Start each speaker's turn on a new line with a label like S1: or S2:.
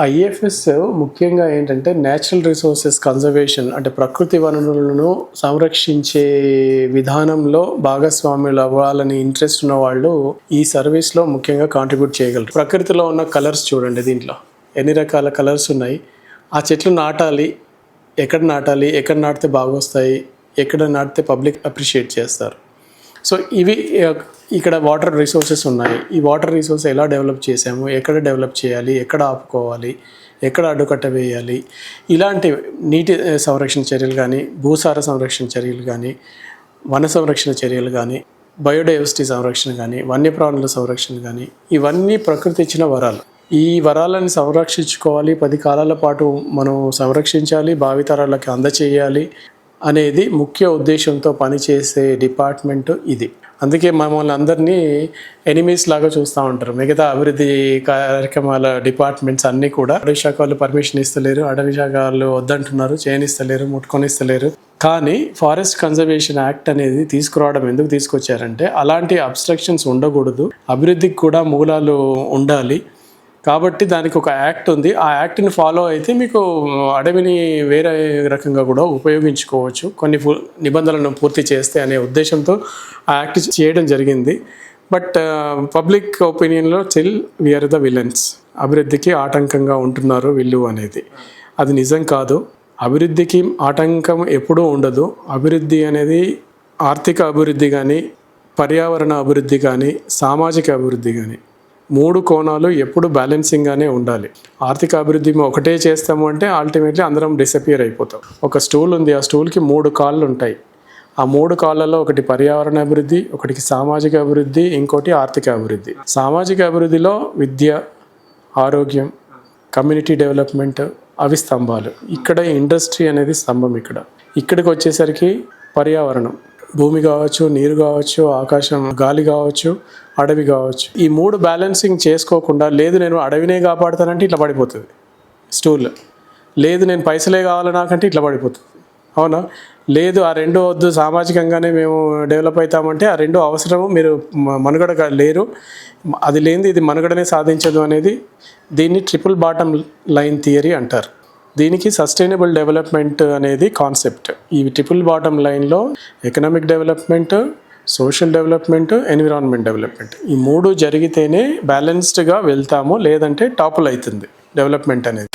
S1: IFS ముఖ్యంగా ఏంటంటే natural resources conservation అంటే ప్రకృతి వనరులను సంరక్షించే విధానంలో భాగస్వాములు అవ్వాలని ఇంట్రెస్ట్ ఉన్న వాళ్ళు ఈ సర్వీస్లో ముఖ్యంగా కాంట్రిబ్యూట్ చేయగలరు. ప్రకృతిలో ఉన్న కలర్స్ చూడండి దీంట్లో. ఎన్ని రకాల కలర్స్ ఉన్నాయి? ఆ చెట్లు నాటాలి. ఎక్కడ నాటాలి? ఎక్కడ నాటితే బాగా వస్తాయి ఎక్కడ నాటితే పబ్లిక్ అప్రిషియేట్ చేస్తారు? సో ఇవి ఇక్కడ వాటర్ రిసోర్సెస్ ఉన్నాయి. ఈ వాటర్ రిసోర్స్ ఎలా డెవలప్ చేసాము ఎక్కడ డెవలప్ చేయాలి? ఎక్కడ ఆపుకోవాలి? ఎక్కడ అడ్డుకట్ట వేయాలి? ఇలాంటి నీటి సంరక్షణ చర్యలు కానీ భూసార సంరక్షణ చర్యలు కానీ వన సంరక్షణ చర్యలు కానీ బయోడైవర్సిటీ సంరక్షణ కానీ వన్యప్రాణుల సంరక్షణ కానీ ఇవన్నీ ప్రకృతి ఇచ్చిన వరాలు. ఈ వరాలను సంరక్షించుకోవాలి. పది కాలాల పాటు మనం సంరక్షించాలి. భావితరాలకి అందచేయాలి. అనేది ముఖ్య ఉద్దేశంతో పనిచేసే డిపార్ట్మెంట్ ఇది. అందుకే మమ్మల్ని అందరినీ ఎనిమీస్ లాగా చూస్తూ ఉంటారు. మిగతా అభివృద్ధి కార్యక్రమాల డిపార్ట్మెంట్స్ అన్నీ కూడా అడవి శాఖ వాళ్ళు పర్మిషన్ ఇస్తలేరు అడవి శాఖ వాళ్ళు వద్దంటున్నారు చేయనిస్తలేరు ముట్టుకొనిస్తలేరు. కానీ ఫారెస్ట్ కన్జర్వేషన్ యాక్ట్ అనేది తీసుకురావడం ఎందుకు తీసుకొచ్చారంటే అలాంటి అబ్స్ట్రక్షన్స్ ఉండకూడదు. అభివృద్ధికి కూడా మూలాలు ఉండాలి. కాబట్టి దానికి ఒక యాక్ట్ ఉంది. ఆ యాక్ట్ని ఫాలో అయితే మీకు అడవిని వేరే రకంగా కూడా ఉపయోగించుకోవచ్చు. కొన్ని నిబంధనలను పూర్తి చేస్తే అనే ఉద్దేశంతో ఆ యాక్ట్ చేయడం జరిగింది. But public ఒపీనియన్లో still we are the villains. అభివృద్ధికి ఆటంకంగా ఉంటున్నారు వీళ్ళు అనేది. అది నిజం కాదు. అభివృద్ధికి ఆటంకం ఎప్పుడూ ఉండదు. అభివృద్ధి అనేది ఆర్థిక అభివృద్ధి కానీ పర్యావరణ అభివృద్ధి కానీ సామాజిక అభివృద్ధి కానీ మూడు కోణాలు ఎప్పుడు బ్యాలెన్సింగ్గానే ఉండాలి. ఆర్థిక అభివృద్ధి మేము ఒకటే చేస్తాము అంటే అల్టిమేట్లీ అందరం డిసపియర్ అయిపోతాం. ఒక స్టూల్ ఉంది ఆ స్టూల్కి మూడు కాళ్ళు ఉంటాయి. ఆ మూడు కాళ్ళలో ఒకటి పర్యావరణ అభివృద్ధి ఒకటి సామాజిక అభివృద్ధి ఇంకోటి ఆర్థిక అభివృద్ధి. సామాజిక అభివృద్ధిలో విద్య ఆరోగ్యం కమ్యూనిటీ డెవలప్మెంట్ అవి స్తంభాలు. ఇక్కడ ఇండస్ట్రీ అనేది స్తంభం ఇక్కడ. ఇక్కడికి వచ్చేసరికి పర్యావరణం. భూమి కావచ్చు నీరు కావచ్చు ఆకాశం గాలి కావచ్చు అడవి కావచ్చు. ఈ మూడు బ్యాలెన్సింగ్ చేసుకోకుండా లేదు నేను అడవినే కాపాడుతానంటే ఇట్లా పడిపోతుంది. స్టూల్ లేదు నేను పైసలే కావాలి నాకంటే ఇట్లా పడిపోతుంది. అవునా? లేదు ఆ రెండు వద్దు సామాజికంగానే మేము డెవలప్ అవుతామంటే ఆ రెండు అవసరము మీరు మనుగడ లేరు. అది లేనిది ఇది మనుగడనే సాధించదు అనేది దీన్ని ట్రిపుల్ బాటమ్ లైన్ థియరీ అంటారు. దీనికి సస్టైనబుల్ డెవలప్మెంట్ అనేది కాన్సెప్ట్ ఈ ట్రిపుల్ బాటమ్ లైన్లో economic development social development environment development ఈ మూడు జరిగితేనే బ్యాలెన్స్డ్గా వెళ్తాము లేదంటే టాపుల్ అవుతుంది డెవలప్మెంట్ అనేది.